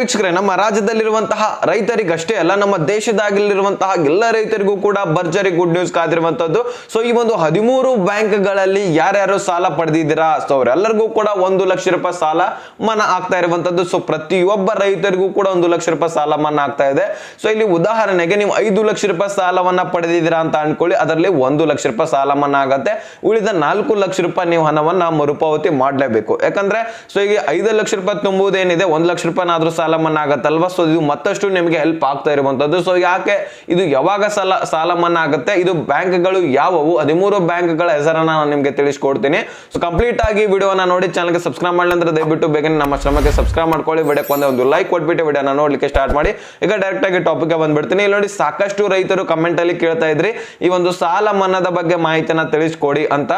ವೀಕ್ಷಕರೇ, ನಮ್ಮ ರಾಜ್ಯದಲ್ಲಿರುವಂತಹ ರೈತರಿಗಷ್ಟೇ ಅಲ್ಲ, ನಮ್ಮ ದೇಶದಾಗಲಿರುವಂತಹ ಎಲ್ಲ ರೈತರಿಗೂ ಕೂಡ ಭರ್ಜರಿ ಗುಡ್ ನ್ಯೂಸ್ ಕಾದಿರುವಂತದ್ದು ಸೊ ಈ ಒಂದು ಹದಿಮೂರು ಬ್ಯಾಂಕ್ಗಳಲ್ಲಿ ಯಾರ್ಯಾರು ಸಾಲ ಪಡೆದಿದ್ದೀರಾ? ಸೊ ಅವರೆಲ್ಲರಿಗೂ ಕೂಡ ಒಂದು ಲಕ್ಷ ರೂಪಾಯಿ ಸಾಲ ಮನ್ನಾ ಆಗ್ತಾ ಇರುವಂತದ್ದು ಸೊ ಪ್ರತಿಯೊಬ್ಬ ರೈತರಿಗೂ ಕೂಡ ಒಂದು ಲಕ್ಷ ರೂಪಾಯಿ ಸಾಲ ಮನ್ನಾ ಆಗ್ತಾ ಇದೆ. ಸೊ ಇಲ್ಲಿ ಉದಾಹರಣೆಗೆ ನೀವು ಐದು ಲಕ್ಷ ರೂಪಾಯಿ ಸಾಲವನ್ನ ಪಡೆದಿದ್ದೀರಾ ಅಂತ ಅನ್ಕೊಳ್ಳಿ. ಅದರಲ್ಲಿ ಒಂದು ಲಕ್ಷ ರೂಪಾಯಿ ಸಾಲ ಮನ್ನಾ ಆಗತ್ತೆ. ಉಳಿದ ನಾಲ್ಕು ಲಕ್ಷ ರೂಪಾಯಿ ನೀವು ಹಣವನ್ನ ಮರುಪಾವತಿ ಮಾಡಲೇಬೇಕು. ಯಾಕಂದ್ರೆ ಸೊ ಈಗ ಐದು ಲಕ್ಷ ರೂಪಾಯಿ ತುಂಬುವುದೇನಿದೆ ಒಂದು ಲಕ್ಷ ರೂಪಾಯಿನಾದ್ರೂ ಸಾಲ ಮನ್ನಾ ಆಗತ್ತಲ್ವಾ ಸೊ ಇದು ಮತ್ತಷ್ಟು ನಿಮಗೆ ಹೆಲ್ಪ್ ಆಗ್ತಾ ಇರುವಂತದ್ದು. ಸೊ ಯಾಕೆ ಇದು ಯಾವಾಗ ಸಾಲ ಸಾಲ ಮನ್ನಾ ಆಗುತ್ತೆ ಇದು ಬ್ಯಾಂಕ್ಗಳು ಯಾವುವು? ಹದಿಮೂರು ಬ್ಯಾಂಕ್ಗಳ ಹೆಸರನ್ನ ನಾನು ನಿಮಗೆ ತಿಳಿಸ್ಕೊಡ್ತೀನಿ. ಸೊ ಕಂಪ್ಲೀಟ್ ಆಗಿ ವಿಡಿಯೋನ ನೋಡಿ ಚಾನಲ್ಗೆ ಸಬ್ಸ್ಕ್ರೈಬ್ ಮಾಡಲಿ ಅಂದ್ರೆ ದಯವಿಟ್ಟು ಬೇಗನೆ ನಮ್ಮ ಶ್ರಮಕ್ಕೆ ಸಬ್ಸ್ಕ್ರೈಬ್ ಮಾಡ್ಕೊಳ್ಳಿ. ವಿಡಿಯೋಕ್ಕೆ ಒಂದೇ, ಒಂದು ಲೈಕ್ ಕೊಟ್ಬಿಟ್ಟು ವಿಡಿಯೋನ ನೋಡ್ಲಿಕ್ಕೆ ಸ್ಟಾರ್ಟ್ ಮಾಡಿ. ಈಗ ಡೈರೆಕ್ಟ್ ಆಗಿ ಟಾಪಿಕ್ ಬಂದ್ಬಿಡ್ತೀನಿ. ಇಲ್ಲಿ ನೋಡಿ, ಸಾಕಷ್ಟು ರೈತರು ಕಮೆಂಟ್ ಅಲ್ಲಿ ಕೇಳ್ತಾ ಇದ್ರಿ. ಈ ಒಂದು ಸಾಲ ಮನ್ನಾದ ಬಗ್ಗೆ ಮಾಹಿತಿಯನ್ನ ತಿಳಿಸ್ಕೊಡಿ ಅಂತ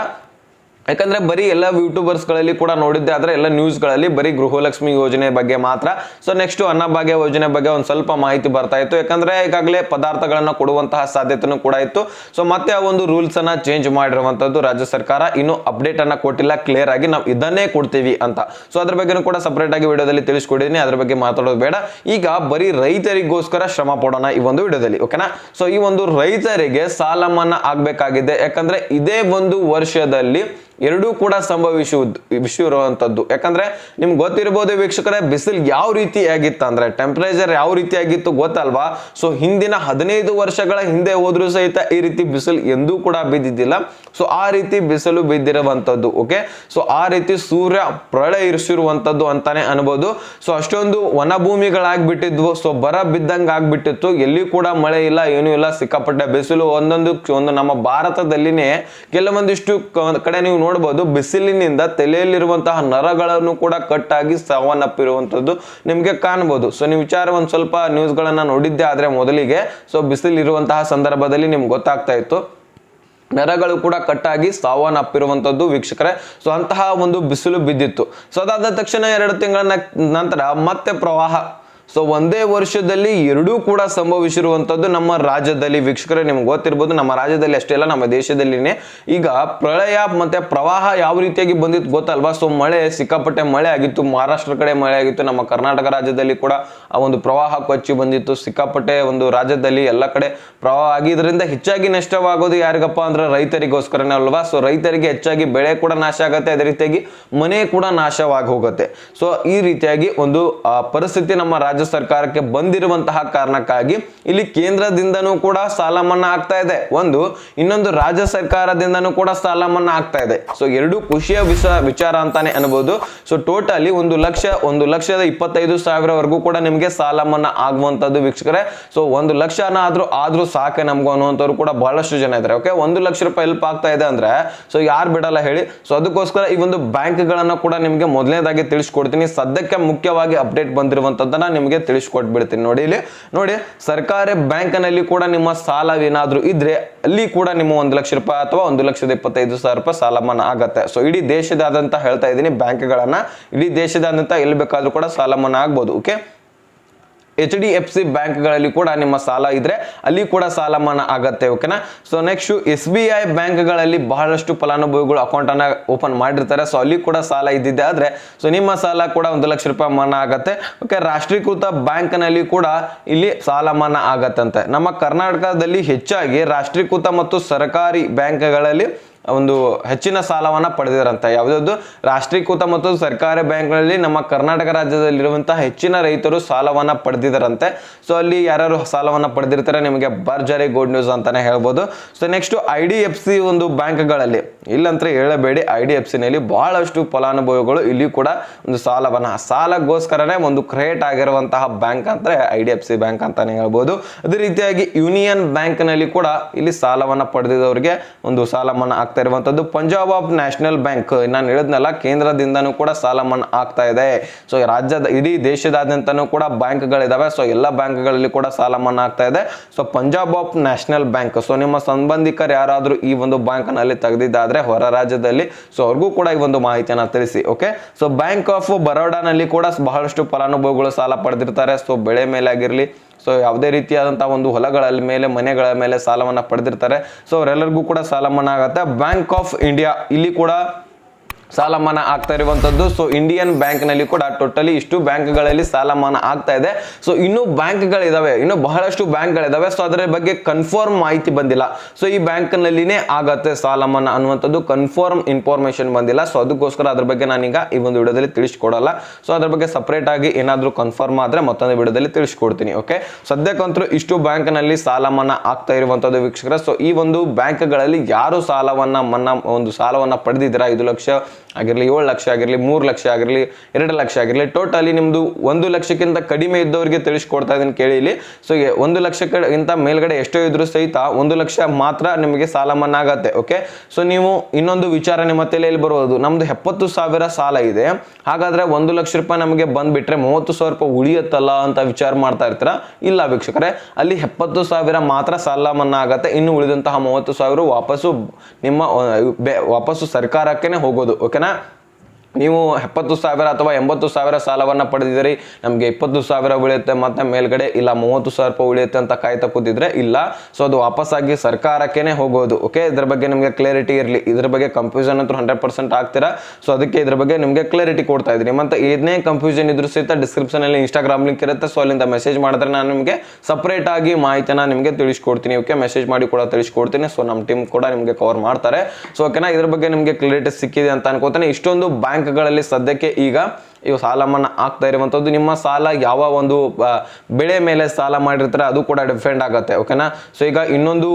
ಯಾಕಂದ್ರೆ ಬರೀ ಎಲ್ಲ ಯೂಟ್ಯೂಬರ್ಸ್ಗಳಲ್ಲಿ ಕೂಡ ನೋಡಿದ್ದೆ, ಆದ್ರೆ ಎಲ್ಲ ನ್ಯೂಸ್ಗಳಲ್ಲಿ ಬರೀ ಗೃಹಲಕ್ಷ್ಮಿ ಯೋಜನೆ ಬಗ್ಗೆ ಮಾತ್ರ. ಸೊ ನೆಕ್ಸ್ಟ್ ಅನ್ನಭಾಗ್ಯ ಯೋಜನೆ ಬಗ್ಗೆ ಒಂದು ಸ್ವಲ್ಪ ಮಾಹಿತಿ ಬರ್ತಾ ಇತ್ತು. ಯಾಕಂದ್ರೆ ಈಗಾಗಲೇ ಪದಾರ್ಥಗಳನ್ನು ಕೊಡುವಂತಹ ಸಾಧ್ಯತೆನೂ ಕೂಡ ಇತ್ತು. ಸೊ ಮತ್ತೆ ಆ ಒಂದು ರೂಲ್ಸ್ ಅನ್ನ ಚೇಂಜ್ ಮಾಡಿರುವಂತದ್ದು ರಾಜ್ಯ ಸರ್ಕಾರ. ಇನ್ನು ಅಪ್ಡೇಟ್ ಅನ್ನ ಕೊಟ್ಟಿಲ್ಲ ಕ್ಲಿಯರ್ ಆಗಿ ನಾವು ಇದನ್ನೇ ಕೊಡ್ತೀವಿ ಅಂತ. ಸೊ ಅದ್ರ ಬಗ್ಗೆನೂ ಕೂಡ ಸಪರೇಟ್ ಆಗಿ ವಿಡಿಯೋದಲ್ಲಿ ತಿಳಿಸ್ಕೊಡಿದೀನಿ. ಅದ್ರ ಬಗ್ಗೆ ಮಾತಾಡೋದು ಬೇಡ. ಈಗ ಬರೀ ರೈತರಿಗೋಸ್ಕರ ಶ್ರಮ ಪಡೋಣ ಈ ಒಂದು ವಿಡಿಯೋದಲ್ಲಿ ಓಕೆನಾ ಸೊ ಈ ಒಂದು ರೈತರಿಗೆ ಸಾಲ ಮನ್ನಾ ಆಗ್ಬೇಕಾಗಿದೆ. ಯಾಕಂದ್ರೆ ಇದೇ ಒಂದು ವರ್ಷದಲ್ಲಿ ಎರಡೂ ಕೂಡ ಸಂಭವಿಸುವುದು ಇರುವಂತದ್ದು ಯಾಕಂದ್ರೆ ನಿಮ್ಗೆ ಗೊತ್ತಿರ್ಬೋದು ವೀಕ್ಷಕರೇ, ಬಿಸಿಲು ಯಾವ ರೀತಿ ಆಗಿತ್ತು ಅಂದ್ರೆ ಟೆಂಪರೇಚರ್ ಯಾವ ರೀತಿ ಆಗಿತ್ತು ಗೊತ್ತಲ್ವಾ? ಸೊ ಹಿಂದಿನ ಹದಿನೈದು ವರ್ಷಗಳ ಹಿಂದೆ ಹೋದರೂ ಸಹಿತ ಈ ರೀತಿ ಬಿಸಿಲು ಎಂದೂ ಕೂಡ ಬಿದ್ದಿದ್ದಿಲ್ಲ. ಸೊ ಆ ರೀತಿ ಬಿಸಿಲು ಬಿದ್ದಿರುವಂತದ್ದು ಓಕೆ ಸೊ ಆ ರೀತಿ ಸೂರ್ಯ ಪ್ರಳಯ ಇರಿಸಿರುವಂತದ್ದು ಅಂತಾನೆ ಅನ್ಬೋದು. ಸೊ ಅಷ್ಟೊಂದು ವನಭೂಮಿಗಳಾಗ್ಬಿಟ್ಟಿದ್ವು. ಸೊ ಬರ ಬಿದ್ದಂಗೆ ಆಗ್ಬಿಟ್ಟಿತ್ತು. ಎಲ್ಲಿ ಕೂಡ ಮಳೆ ಇಲ್ಲ, ಏನೂ ಇಲ್ಲ. ಸಿಕ್ಕಾಪಟ್ಟೆ ಬಿಸಿಲು ಒಂದೊಂದು, ಒಂದು ನಮ್ಮ ಭಾರತದಲ್ಲಿನೇ ಕೆಲವೊಂದಿಷ್ಟು ಕಡೆ ನೀವು ನೋಡಬಹುದು ಬಿಸಿಲಿನಿಂದ ತಲೆಯಲ್ಲಿರುವಂತಹ ನರಗಳನ್ನು ಕೂಡ ಕಟ್ಟಾಗಿ ಸಾವನ್ನಪ್ಪಿರುವಂತದ್ದು ನಿಮ್ಗೆ ಕಾಣಬಹುದು ಸೊ ನೀವು ವಿಚಾರ ಒಂದ್ ಸ್ವಲ್ಪ ನ್ಯೂಸ್ಗಳನ್ನು ನೋಡಿದ್ದೆ ಆದ್ರೆ ಮೊದಲಿಗೆ ಸೊ ಬಿಸಿಲಿರುವಂತಹ ಸಂದರ್ಭದಲ್ಲಿ ನಿಮ್ಗೆ ಗೊತ್ತಾಗ್ತಾ ಇತ್ತು. ನರಗಳು ಕೂಡ ಕಟ್ಟಾಗಿ ಸಾವನ್ನಪ್ಪಿರುವಂತದ್ದು ವೀಕ್ಷಕರೇ. ಸೊ ಅಂತಹ ಒಂದು ಬಿಸಿಲು ಬಿದ್ದಿತ್ತು. ಸೊ ಅದಾದ ತಕ್ಷಣ ಎರಡು ತಿಂಗಳ ನಂತರ ಮತ್ತೆ ಪ್ರವಾಹ ಸೊ ಒಂದೇ ವರ್ಷದಲ್ಲಿ ಎರಡೂ ಕೂಡ ಸಂಭವಿಸಿರುವಂಥದ್ದು ನಮ್ಮ ರಾಜ್ಯದಲ್ಲಿ. ವೀಕ್ಷಕರೇ, ನಿಮ್ಗೆ ಗೊತ್ತಿರ್ಬೋದು, ನಮ್ಮ ರಾಜ್ಯದಲ್ಲಿ ಅಷ್ಟೇ ಅಲ್ಲ, ನಮ್ಮ ದೇಶದಲ್ಲಿನೇ. ಈಗ ಪ್ರಳಯ ಮತ್ತೆ ಪ್ರವಾಹ ಯಾವ ರೀತಿಯಾಗಿ ಬಂದಿತ್ತು ಗೊತ್ತಲ್ವಾ? ಸೊ ಮಳೆ, ಸಿಕ್ಕಾಪಟ್ಟೆ ಮಳೆ ಆಗಿತ್ತು, ಮಹಾರಾಷ್ಟ್ರ ಕಡೆ ಮಳೆ ಆಗಿತ್ತು, ನಮ್ಮ ಕರ್ನಾಟಕ ರಾಜ್ಯದಲ್ಲಿ ಕೂಡ ಆ ಒಂದು ಪ್ರವಾಹ ಕೊಚ್ಚಿ ಬಂದಿತ್ತು. ಸಿಕ್ಕಾಪಟ್ಟೆ ಒಂದು ರಾಜ್ಯದಲ್ಲಿ ಎಲ್ಲ ಕಡೆ ಪ್ರವಾಹ ಆಗಿದ್ರಿಂದ ಹೆಚ್ಚಾಗಿ ನಷ್ಟವಾಗೋದು ಯಾರಿಗಪ್ಪ ಅಂದ್ರೆ ರೈತರಿಗೋಸ್ಕರನೇ ಅಲ್ವಾ? ಸೊ ರೈತರಿಗೆ ಹೆಚ್ಚಾಗಿ ಬೆಳೆ ಕೂಡ ನಾಶ ಆಗುತ್ತೆ, ಅದೇ ರೀತಿಯಾಗಿ ಮನೆ ಕೂಡ ನಾಶವಾಗಿ ಹೋಗುತ್ತೆ. ಸೊ ಈ ರೀತಿಯಾಗಿ ಒಂದು ಪರಿಸ್ಥಿತಿ ನಮ್ಮ ಸರ್ಕಾರಕ್ಕೆ ಬಂದಿರುವಂತಹ ಕಾರಣಕ್ಕಾಗಿ ಇಲ್ಲಿ ಕೇಂದ್ರದಿಂದನೂ ಕೂಡ ಸಾಲ ಮನ್ನಾ ಆಗ್ತಾ ಇದೆ. ಒಂದು, ಇನ್ನೊಂದು ರಾಜ್ಯ ಸರ್ಕಾರದಿಂದನೂ ಕೂಡ ಸಾಲ ಮನ್ನಾ ಆಗ್ತಾ ಇದೆ. ಸೊ ಎರಡು ಖುಷಿಯ ವಿಷ ವಿಚಾರ ಅಂತಾನೆ ಅನ್ಬೋದು. ಸೊ ಟೋಟಲಿ ಒಂದು ಲಕ್ಷ, ಒಂದು ಲಕ್ಷದ ಇಪ್ಪತ್ತೈದು ಸಾವಿರವರೆಗೂ ಕೂಡ ನಿಮಗೆ ಸಾಲ ಮನ್ನಾ ಆಗುವಂತದ್ದು ವೀಕ್ಷಕರೇ. ಸೊ ಒಂದು ಲಕ್ಷನ ಆದ್ರೂ ಆದ್ರೂ ಸಾಕೆ ನಮ್ಗೂ ಅನ್ನುವಂಥವ್ರು ಕೂಡ ಬಹಳಷ್ಟು ಜನ ಇದ್ದಾರೆ. ಓಕೆ ಒಂದು ಲಕ್ಷ ರೂಪಾಯಿ ಹೆಲ್ಪ್ ಆಗ್ತಾ ಇದೆ ಅಂದ್ರೆ ಸೊ ಯಾರು ಬಿಡಲ್ಲ ಹೇಳಿ. ಸೊ ಅದಕ್ಕೋಸ್ಕರ ಈ ಒಂದು ಬ್ಯಾಂಕ್ಗಳನ್ನ ಕೂಡ ನಿಮಗೆ ಮೊದಲನೇದಾಗಿ ತಿಳಿಸ್ಕೊಡ್ತೀನಿ. ಸದ್ಯಕ್ಕೆ ಮುಖ್ಯವಾಗಿ ಅಪ್ಡೇಟ್ ಬಂದಿರುವಂತದ್ದನ್ನ ನಿಮಗೆ ತಿಳಿಸ್ಕೊಟ್ಬಿಡ್ತೀನಿ. ನೋಡಿ ಇಲ್ಲಿ, ನೋಡಿ, ಸರ್ಕಾರಿ ಬ್ಯಾಂಕ್ನಲ್ಲಿ ಕೂಡ ನಿಮ್ಮ ಸಾಲವೇನಾದರೂ ಇದ್ರೆ ಅಲ್ಲಿ ಕೂಡ ನಿಮ್ಮ ಒಂದು ಲಕ್ಷ ರೂಪಾಯಿ ಅಥವಾ ಒಂದು ಲಕ್ಷದ ಇಪ್ಪತ್ತೈದು ಸಾವಿರ ರೂಪಾಯಿ ಸಾಲ ಆಗತ್ತೆ. ಸೊ ಇಡೀ ದೇಶದಾದಂತ ಹೇಳ್ತಾ ಇದ್ದೀನಿ, ಬ್ಯಾಂಕ್ಗಳನ್ನು ಇಡೀ ದೇಶದಾದಂತ ಎಲ್ಲಿ ಬೇಕಾದರೂ ಕೂಡ ಸಾಲ ಮನ್ನಾ ಆಗ್ಬೋದು okay H D F C ಬ್ಯಾಂಕ್ಗಳಲ್ಲಿ ಕೂಡ ನಿಮ್ಮ ಸಾಲ ಇದ್ರೆ ಅಲ್ಲಿ ಕೂಡ ಸಾಲ ಮನ್ನಾ ಆಗತ್ತೆ ಓಕೆನಾ so next S B I ಬ್ಯಾಂಕ್ಗಳಲ್ಲಿ ಬಹಳಷ್ಟು ಫಲಾನುಭವಿಗಳು ಅಕೌಂಟ್ ಅನ್ನ ಓಪನ್ ಮಾಡಿರ್ತಾರೆ. ಸೊ ಅಲ್ಲಿ ಕೂಡ ಸಾಲ ಇದ್ದಿದ್ದೆ ಆದ್ರೆ ಸೊ ನಿಮ್ಮ ಸಾಲ ಕೂಡ ಒಂದು ಲಕ್ಷ ರೂಪಾಯಿ ಮನ್ನಾ ಆಗತ್ತೆ ಓಕೆ ರಾಷ್ಟ್ರೀಕೃತ ಬ್ಯಾಂಕ್ನಲ್ಲಿ ಕೂಡ ಇಲ್ಲಿ ಸಾಲ ಮನ್ನಾ ಆಗತ್ತಂತೆ. ನಮ್ಮ ಕರ್ನಾಟಕದಲ್ಲಿ ಹೆಚ್ಚಾಗಿ ರಾಷ್ಟ್ರೀಕೃತ ಮತ್ತು ಸರ್ಕಾರಿ ಬ್ಯಾಂಕ್ಗಳಲ್ಲಿ ಒಂದು ಹೆಚ್ಚಿನ ಸಾಲವನ್ನು ಪಡೆದಿರಂತೆ ಯಾವುದಾದ್ರು ರಾಷ್ಟ್ರೀಕೃತ ಮತ್ತು ಸರ್ಕಾರಿ ಬ್ಯಾಂಕ್ಗಳಲ್ಲಿ ನಮ್ಮ ಕರ್ನಾಟಕ ರಾಜ್ಯದಲ್ಲಿರುವಂತಹ ಹೆಚ್ಚಿನ ರೈತರು ಸಾಲವನ್ನು ಪಡೆದಿದ್ದಾರಂತೆ ಸೊ ಅಲ್ಲಿ ಯಾರು ಸಾಲವನ್ನು ಪಡೆದಿರ್ತಾರೆ, ನಿಮಗೆ ಭರ್ಜರಿ ಗುಡ್ ನ್ಯೂಸ್ ಅಂತಾನೆ ಹೇಳ್ಬೋದು. So next I D F C ಒಂದು ಬ್ಯಾಂಕ್ಗಳಲ್ಲಿ. ಇಲ್ಲಂತ ಹೇಳಬೇಡಿ ಐ ಡಿ ಎಫ್ ಸಿನಲ್ಲಿ ಬಹಳಷ್ಟು ಫಲಾನುಭವಿಗಳು ಇಲ್ಲಿ ಕೂಡ ಒಂದು ಸಾಲವನ್ನು, ಸಾಲಗೋಸ್ಕರನೇ ಒಂದು ಕ್ರಿಯೇಟ್ ಆಗಿರುವಂತಹ ಬ್ಯಾಂಕ್ ಅಂದ್ರೆ I D F C bank ಅಂತಾನೆ ಹೇಳ್ಬೋದು. ಅದೇ ರೀತಿಯಾಗಿ ಯೂನಿಯನ್ ಬ್ಯಾಂಕ್ನಲ್ಲಿ ಕೂಡ ಇಲ್ಲಿ ಸಾಲವನ್ನು ಪಡೆದಿದ್ದವರಿಗೆ ಒಂದು ಸಾಲ ಆಗ್ತಾ ಇರುವಂತದ್ದು ಪಂಜಾಬ್ ಆಫ್ ನ್ಯಾಷನಲ್ ಬ್ಯಾಂಕ್. ನಾನು ಹೇಳಿದ್ನಲ್ಲ, ಕೇಂದ್ರದಿಂದನೂ ಕೂಡ ಸಾಲ ಮನ್ನಾ ಆಗ್ತಾ ಇದೆ. ಸೊ ರಾಜ್ಯದ ಇಡೀ ದೇಶದಾದ್ಯಂತನೂ ಕೂಡ ಬ್ಯಾಂಕ್ಗಳಿದಾವೆ. ಸೊ ಎಲ್ಲ ಬ್ಯಾಂಕ್ಗಳಲ್ಲಿ ಕೂಡ ಸಾಲ ಮನ್ನಾ ಆಗ್ತಾ ಇದೆ. So Punjab of national bank. So ನಿಮ್ಮ ಸಂಬಂಧಿಕರು ಯಾರಾದರೂ ಈ ಒಂದು ಬ್ಯಾಂಕ್ನಲ್ಲಿ ತೆಗೆದಿದ್ದಾದ್ರೆ ಹೊರ ರಾಜ್ಯದಲ್ಲಿ ಸೊ ಅವ್ರಿಗೂ ಕೂಡ ಈ ಒಂದು ಮಾಹಿತಿಯನ್ನು ತಿಳಿಸಿ ಓಕೆ ಸೊ ಬ್ಯಾಂಕ್ ಆಫ್ ಬರೋಡಾನಲ್ಲಿ ಕೂಡ ಬಹಳಷ್ಟು ಫಲಾನುಭವಿಗಳು ಸಾಲ ಪಡೆದಿರ್ತಾರೆ. ಸೊ ಬೆಳೆ ಮೇಲೆ ಆಗಿರಲಿ ಸೊ ಯಾವುದೇ ರೀತಿಯಾದಂಥ ಒಂದು ಹೊಲಗಳ ಮೇಲೆ, ಮನೆಗಳ ಮೇಲೆ ಸಾಲವನ್ನು ಪಡೆದಿರ್ತಾರೆ. ಸೊ ಅವರೆಲ್ಲರಿಗೂ ಕೂಡ ಸಾಲ ಮನ್ನಾ ಆಗುತ್ತೆ. ಬ್ಯಾಂಕ್ ಆಫ್ ಇಂಡಿಯಾ ಇಲ್ಲಿ ಕೂಡ ಸಾಲ ಮನ್ನಾ ಆಗ್ತಾ ಇರುವಂತದ್ದು. ಸೊ ಇಂಡಿಯನ್ ಬ್ಯಾಂಕ್ನಲ್ಲಿ ಕೂಡ ಟೋಟಲಿ ಇಷ್ಟು ಬ್ಯಾಂಕ್ಗಳಲ್ಲಿ ಸಾಲ ಮನ್ನಾ ಆಗ್ತಾ ಇದೆ. ಸೊ ಇನ್ನೂ ಬ್ಯಾಂಕ್ಗಳಿದಾವೆ. ಇನ್ನು ಬಹಳಷ್ಟು ಬ್ಯಾಂಕ್ ಗಳಿದಾವೆ ಸೊ ಅದರ ಬಗ್ಗೆ ಕನ್ಫರ್ಮ್ ಮಾಹಿತಿ ಬಂದಿಲ್ಲ. ಸೊ ಈ ಬ್ಯಾಂಕ್ ನಲ್ಲಿನೇ ಆಗತ್ತೆ ಸಾಲ ಮನ್ನಾ ಅನ್ನುವಂಥದ್ದು. ಕನ್ಫರ್ಮ್ ಇನ್ಫಾರ್ಮೇಶನ್ ಬಂದಿಲ್ಲ. ಸೊ ಅದಕ್ಕೋಸ್ಕರ ಅದ್ರ ಬಗ್ಗೆ ನಾನೀಗ ಈ ಒಂದು ವಿಡಿಯೋದಲ್ಲಿ ತಿಳಿಸ್ಕೊಡಲ್ಲ. ಸೊ ಅದ್ರ ಬಗ್ಗೆ ಸಪ್ರೇಟ್ ಆಗಿ ಏನಾದರೂ ಕನ್ಫರ್ಮ್ ಆದ್ರೆ ಮತ್ತೊಂದು ವಿಡಿಯೋದಲ್ಲಿ ತಿಳಿಸ್ಕೊಡ್ತೀನಿ ಓಕೆ ಸದ್ಯಕ್ಕಂತೂ ಇಷ್ಟು ಬ್ಯಾಂಕ್ನಲ್ಲಿ ಸಾಲ ಮನ್ನಾ ಆಗ್ತಾ ಇರುವಂತದ್ದು ವೀಕ್ಷಕರ. ಸೊ ಈ ಒಂದು ಬ್ಯಾಂಕ್ಗಳಲ್ಲಿ ಯಾರು ಸಾಲವನ್ನ ಮನ್ನಾ, ಒಂದು ಸಾಲವನ್ನ ಪಡೆದಿದ್ದೀರಾ? ಐದು ಲಕ್ಷ ಆಗಿರಲಿ ಏಳು ಲಕ್ಷ ಆಗಿರಲಿ, ಮೂರು ಲಕ್ಷ ಆಗಿರಲಿ, ಎರಡು ಲಕ್ಷ ಆಗಿರಲಿ ಟೋಟಲಿ ನಿಮ್ಮದು ಒಂದು ಲಕ್ಷಕ್ಕಿಂತ ಕಡಿಮೆ ಇದ್ದವರಿಗೆ ತಿಳಿಸ್ಕೊಡ್ತಾ ಇದ್ದೀನಿ ಕೇಳಿ ಇಲ್ಲಿ. ಸೊ ಒಂದು ಲಕ್ಷಕ್ಕಿಂತ ಮೇಲ್ಗಡೆ ಎಷ್ಟೋ ಇದ್ರೂ ಸಹಿತ ಒಂದು ಲಕ್ಷ ಮಾತ್ರ ನಿಮಗೆ ಸಾಲ ಮನ್ನಾ ಆಗತ್ತೆ ಓಕೆ ಸೊ ನೀವು ಇನ್ನೊಂದು ವಿಚಾರ ನಿಮ್ಮ ತಲೆಯಲ್ಲಿ ಬರುವುದು ನಮ್ಮದು ಎಪ್ಪತ್ತು ಸಾವಿರ ಸಾಲ ಇದೆ. ಹಾಗಾದರೆ ಒಂದು ಲಕ್ಷ ರೂಪಾಯಿ ನಮಗೆ ಬಂದುಬಿಟ್ರೆ ಮೂವತ್ತು ಸಾವಿರ ರೂಪಾಯಿ ಉಳಿಯುತ್ತಲ್ಲ ಅಂತ ವಿಚಾರ ಮಾಡ್ತಾ ಇರ್ತೀರ? ಇಲ್ಲ ವೀಕ್ಷಕರೇ, ಅಲ್ಲಿ ಎಪ್ಪತ್ತು ಸಾವಿರ ಮಾತ್ರ ಸಾಲ ಮನ್ನಾ ಆಗತ್ತೆ. ಇನ್ನು ಉಳಿದಂತಹ ಮೂವತ್ತು ಸಾವಿರ ವಾಪಸ್ಸು ನಿಮ್ಮ ವಾಪಸ್ಸು ಸರ್ಕಾರಕ್ಕೇ ಹೋಗೋದು ಓಕೆನಾ Karena ನೀವು ಎಪ್ಪತ್ತು ಸಾವಿರ ಅಥವಾ ಎಂಬತ್ತು ಸಾವಿರ ಸಾಲವನ್ನು ಪಡೆದಿದ್ದೀರಿ, ನಮಗೆ ಇಪ್ಪತ್ತು ಸಾವಿರ ಉಳಿಯುತ್ತೆ, ಮತ್ತೆ ಮೇಲ್ಗಡೆ ಇಲ್ಲ ಮೂವತ್ತು ಸಾವಿರ ರೂಪಾಯಿ ಉಳಿಯುತ್ತೆ ಅಂತ ಕಾಯ್ತಾ ಕೂತಿದ್ರೆ ಇಲ್ಲ. ಸೊ ಅದು ವಾಪಸ್ಸಾಗಿ ಸರ್ಕಾರಕ್ಕೇನೆ ಹೋಗೋದು ಓಕೆ ಇದ್ರ ಬಗ್ಗೆ ನಿಮಗೆ ಕ್ಲಾರಿಟಿ ಇರಲಿ. ಇದ್ರ ಬಗ್ಗೆ ಕನ್ಫ್ಯೂಷನ್ ಅಂತೂ ಹಂಡ್ರೆಡ್ ಪರ್ಸೆಂಟ್ ಆಗ್ತೀರಾ? ಸೊ ಅದಕ್ಕೆ ಇದ್ರ ಬಗ್ಗೆ ನಿಮಗೆ ಕ್ಲಾರಿಟಿ ಕೊಡ್ತಾ ಇದ್ದೀನಿ. ಮತ್ತು ಏನೇ ಕನ್ಫ್ಯೂಷನ್ ಇದ್ರೂ ಸಹಿತ ಡಿಸ್ಕ್ರಿಪ್ಷನಲ್ಲಿ ಇನ್ಸ್ಟಾಗ್ರಾಮ್ ಲಿಂಕ್ ಇರುತ್ತೆ. ಸೊ ಅಲ್ಲಿಂದ ಮೆಸೇಜ್ ಮಾಡಿದ್ರೆ ನಾನು ನಿಮಗೆ ಸಪ್ರೇಟ್ ಆಗಿ ಮಾಹಿತಿನ ನಿಮಗೆ ತಿಳಿಸ್ಕೊಡ್ತೀನಿ ಓಕೆ ಮೆಸೇಜ್ ಮಾಡಿ ಕೂಡ ತಿಳಿಸ್ಕೊಡ್ತೀನಿ. ಸೊ ನಮ್ಮ ಟೀಮ್ ಕೂಡ ನಿಮಗೆ ಕವರ್ ಮಾಡ್ತಾರೆ. ಸೊ ಓಕೆನಾ ಇದ್ರ ಬಗ್ಗೆ ನಿಮಗೆ ಕ್ಲಾರಿಟಿ ಸಿಕ್ಕಿದೆ ಅಂತ ಅನ್ಕೋತಾನೆ. ಇಷ್ಟೊಂದು ಬ್ಯಾಂಕ್ಗಳಲ್ಲಿ ಸದ್ಯಕ್ಕೆ ಈಗ ಇವು ಸಾಲ ಮನ್ನಾ ಆಗ್ತಾ ಇರುವಂಥದ್ದು. ನಿಮ್ಮ ಸಾಲ ಯಾವ ಒಂದು ಬೆಳೆ ಮೇಲೆ ಸಾಲ ಮಾಡಿರ್ತಾರೆ, ಅದು ಕೂಡ ಡಿಫೆಂಡ್ ಆಗುತ್ತೆ ಓಕೆನಾ ಸೊ ಈಗ ಇನ್ನೊಂದು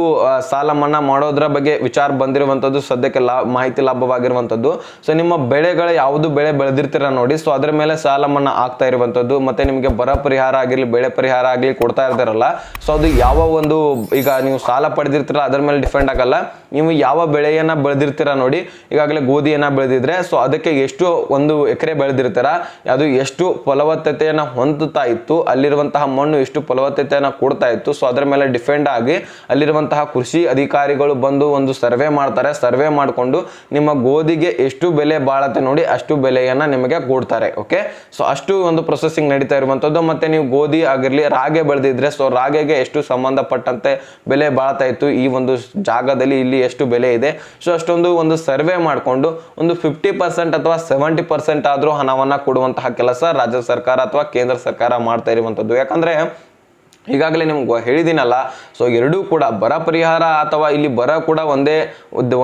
ಸಾಲ ಮನ್ನಾ ಮಾಡೋದ್ರ ಬಗ್ಗೆ ವಿಚಾರ ಬಂದಿರುವಂಥದ್ದು, ಸದ್ಯಕ್ಕೆ ಲಾ, ಮಾಹಿತಿ ಲಾಭವಾಗಿರುವಂಥದ್ದು. ಸೊ ನಿಮ್ಮ ಬೆಳೆಗಳ ಯಾವುದು ಬೆಳೆ ಬೆಳೆದಿರ್ತೀರ ನೋಡಿ. ಸೊ ಅದರ ಮೇಲೆ ಸಾಲ ಮನ್ನಾ ಆಗ್ತಾ ಇರುವಂಥದ್ದು. ಮತ್ತೆ ನಿಮಗೆ ಬರ ಪರಿಹಾರ ಆಗಿರಲಿ, ಬೆಳೆ ಪರಿಹಾರ ಆಗಲಿ ಕೊಡ್ತಾ ಇರ್ತಾರಲ್ಲ ಸೊ ಅದು ಯಾವ ಒಂದು, ಈಗ ನೀವು ಸಾಲ ಪಡೆದಿರ್ತೀರ ಅದರ ಮೇಲೆ ಡಿಫೆಂಡ್ ಆಗಲ್ಲ. ನೀವು ಯಾವ ಬೆಳೆಯನ್ನು ಬೆಳೆದಿರ್ತೀರ ನೋಡಿ. ಈಗಾಗಲೇ ಗೋಧಿಯನ್ನ ಬೆಳೆದಿದ್ರೆ ಸೊ ಅದಕ್ಕೆ ಎಷ್ಟು ಒಂದು ಎಕರೆ ಬೆಳೆದಿರ್ತೀರ? ಅದು ಎಷ್ಟು ಫಲವತ್ತತೆಯನ್ನು ಹೊಂದುತ್ತಾ ಇತ್ತು, ಅಲ್ಲಿರುವಂತಹ ಮಣ್ಣು ಎಷ್ಟು ಫಲವತ್ತತೆಯನ್ನು ಕೊಡ್ತಾ ಇತ್ತು. ಸೊ ಅದರ ಮೇಲೆ ಡಿಪೆಂಡ್ ಆಗಿ ಅಲ್ಲಿರುವಂತಹ ಕೃಷಿ ಅಧಿಕಾರಿಗಳು ಬಂದು ಒಂದು ಸರ್ವೆ ಮಾಡ್ತಾರೆ. ಸರ್ವೆ ಮಾಡಿಕೊಂಡು ನಿಮ್ಮ ಗೋಧಿಗೆ ಎಷ್ಟು ಬೆಲೆ ಬಾಳತ್ತೆ ನೋಡಿ, ಅಷ್ಟು ಬೆಲೆಯನ್ನು ನಿಮಗೆ ಕೊಡ್ತಾರೆ ಓಕೆ ಸೊ ಅಷ್ಟು ಒಂದು ಪ್ರೊಸೆಸಿಂಗ್ ನಡೀತಾ ಇರುವಂಥದ್ದು. ಮತ್ತೆ ನೀವು ಗೋಧಿ ಆಗಿರಲಿ, ರಾಗೆ ಬೆಳೆದಿದ್ರೆ ಸೊ ರಾಗೆಗೆ ಎಷ್ಟು ಸಂಬಂಧಪಟ್ಟಂತೆ ಬೆಲೆ ಬಾಳ್ತಾ ಇತ್ತು, ಈ ಒಂದು ಜಾಗದಲ್ಲಿ ಇಲ್ಲಿ ಎಷ್ಟು ಬೆಲೆ ಇದೆ? ಸೊ ಅಷ್ಟೊಂದು ಒಂದು ಸರ್ವೆ ಮಾಡಿಕೊಂಡು ಒಂದು ಫಿಫ್ಟಿ ಪರ್ಸೆಂಟ್ ಅಥವಾ ಸೆವೆಂಟಿ ಪರ್ಸೆಂಟ್ ಆದ್ರೂ ಹಣವನ್ನ ಕೊಡುವಂತಹ ಕೆಲಸ ರಾಜ್ಯ ಸರ್ಕಾರ ಅಥವಾ ಕೇಂದ್ರ ಸರ್ಕಾರ ಮಾಡ್ತಾ ಇರುವಂಥದ್ದು. ಯಾಕಂದ್ರೆ ಈಗಾಗಲೇ ನಿಮ್ಗೆ ಹೇಳಿದ್ದೀನಲ್ಲ, ಸೊ ಎರಡೂ ಕೂಡ ಬರ ಪರಿಹಾರ ಅಥವಾ ಇಲ್ಲಿ ಬರ ಕೂಡ ಒಂದೇ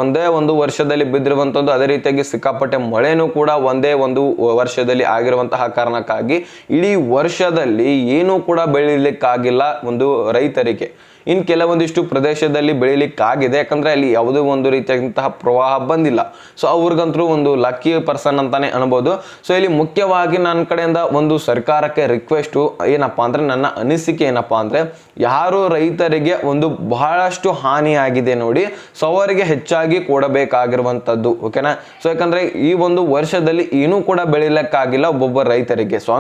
ಒಂದೇ ಒಂದು ವರ್ಷದಲ್ಲಿ ಬಿದ್ದಿರುವಂಥದ್ದು, ಅದೇ ರೀತಿಯಾಗಿ ಸಿಕ್ಕಾಪಟ್ಟೆ ಮಳೆನೂ ಕೂಡ ಒಂದೇ ಒಂದು ವರ್ಷದಲ್ಲಿ ಆಗಿರುವಂತಹ ಕಾರಣಕ್ಕಾಗಿ ಇಡೀ ವರ್ಷದಲ್ಲಿ ಏನೂ ಕೂಡ ಬೆಳೀಲಿಕ್ಕಾಗಿಲ್ಲ ಒಂದು ರೈತರಿಗೆ. ಇನ್ನು ಕೆಲವೊಂದಿಷ್ಟು ಪ್ರದೇಶದಲ್ಲಿ ಬೆಳಿಲಿಕ್ಕಾಗಿದೆ. ಯಾಕಂದ್ರೆ ಅಲ್ಲಿ ಯಾವುದೇ ಒಂದು ರೀತಿಯಾದಂತಹ ಪ್ರವಾಹ ಬಂದಿಲ್ಲ. ಸೊ ಅವ್ರಿಗಂತೂ ಒಂದು ಲಕ್ಕಿ ಪರ್ಸನ್ ಅಂತಾನೆ ಅನ್ಬೋದು. ಸೊ ಇಲ್ಲಿ ಮುಖ್ಯವಾಗಿ ನನ್ನ ಕಡೆಯಿಂದ ಒಂದು ಸರ್ಕಾರಕ್ಕೆ ರಿಕ್ವೆಸ್ಟು ಏನಪ್ಪಾ ಅಂದ್ರೆ, ನನ್ನ ಅನಿಸಿಕೆ ಏನಪ್ಪಾ ಅಂದ್ರೆ, ಯಾರು ರೈತರಿಗೆ ಒಂದು ಬಹಳಷ್ಟು ಹಾನಿಯಾಗಿದೆ ನೋಡಿ ಸೊ ಅವರಿಗೆ ಹೆಚ್ಚಾಗಿ ಕೊಡಬೇಕಾಗಿರುವಂಥದ್ದು ಓಕೆನಾ ಸೊ ಯಾಕಂದ್ರೆ ಈ ಒಂದು ವರ್ಷದಲ್ಲಿ ಏನೂ ಕೂಡ ಬೆಳಿಲಿಕ್ಕಾಗಿಲ್ಲ ಒಬ್ಬೊಬ್ಬ ರೈತರಿಗೆ. ಸೊ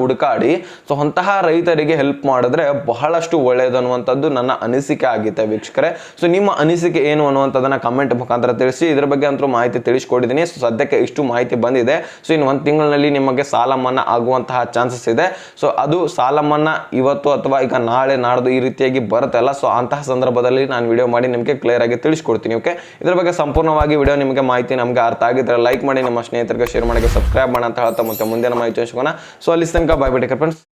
ಹುಡುಕಾಡಿ ಸೊ ಅಂತಹ ರೈತರಿಗೆ ಹೆಲ್ಪ್ ಮಾಡಿದ್ರೆ ಬಹಳಷ್ಟು ಒಳ್ಳೆಯದು ಅನ್ನುವಂಥದ್ದು ನನ್ನ ಅನಿಸಿಕೆ ಆಗಿತ್ತೆ ವೀಕ್ಷಕರೇ. ಸೊ ನಿಮ್ಮ ಅನಿಸಿಕೆ ಏನು ಅನ್ನುವಂಥದ್ದನ್ನು ಕಮೆಂಟ್ ಮುಖಾಂತರ ತಿಳಿಸಿ. ಇದ್ರ ಬಗ್ಗೆ ಅಂತೂ ಮಾಹಿತಿ ತಿಳಿಸ್ಕೊಡಿದ್ದೀನಿ ಸೊ ಸದ್ಯಕ್ಕೆ ಇಷ್ಟು ಮಾಹಿತಿ ಬಂದಿದೆ. ಸೊ ಇನ್ನು ಒಂದು ತಿಂಗಳಿನಲ್ಲಿ ನಿಮಗೆ ಸಾಲ ಮನ್ನಾ ಆಗುವಂತಹ ಚಾನ್ಸಸ್ ಇದೆ. ಸೊ ಅದು ಸಾಲ ಮನ್ನಾ ಇವತ್ತು ಅಥವಾ ಈಗ ನಾಳೆ ನಾಡ್ದು ಈ ರೀತಿಯಾಗಿ ಬರುತ್ತಲ್ಲ ಸೊ ಅಂತಹ ಸಂದರ್ಭದಲ್ಲಿ ನಾನು ವಿಡಿಯೋ ಮಾಡಿ ನಿಮಗೆ ಕ್ಲಿಯರ್ ಆಗಿ ತಿಳಿಸ್ಕೊಡ್ತೀನಿ ಓಕೆ ಇದ್ರ ಬಗ್ಗೆ ಸಂಪೂರ್ಣವಾಗಿ ವಿಡಿಯೋ ನಿಮಗೆ ಮಾಹಿತಿ ನಮಗೆ ಅರ್ಥ ಆಗಿದ್ರೆ ಲೈಕ್ ಮಾಡಿ. ನಮ್ಮ ಸ್ನೇಹಿತರಿಗೆ ಶೇರ್ ಮಾಡಿ ಸಬ್ಸ್ಕ್ರೈಬ್ ಮಾಡಿ ಅಂತ ಹೇಳ್ತಾ ಮತ್ತೆ ಮುಂದಿನ ಮಾಹಿತಿ ಹಂಚ್ಕೋಣ ಸೊ ಅಲ್ಲಿ ತನಕ ಬಾಯ್ ಬಿಡಿ ಫ್ರೆಂಡ್ಸ್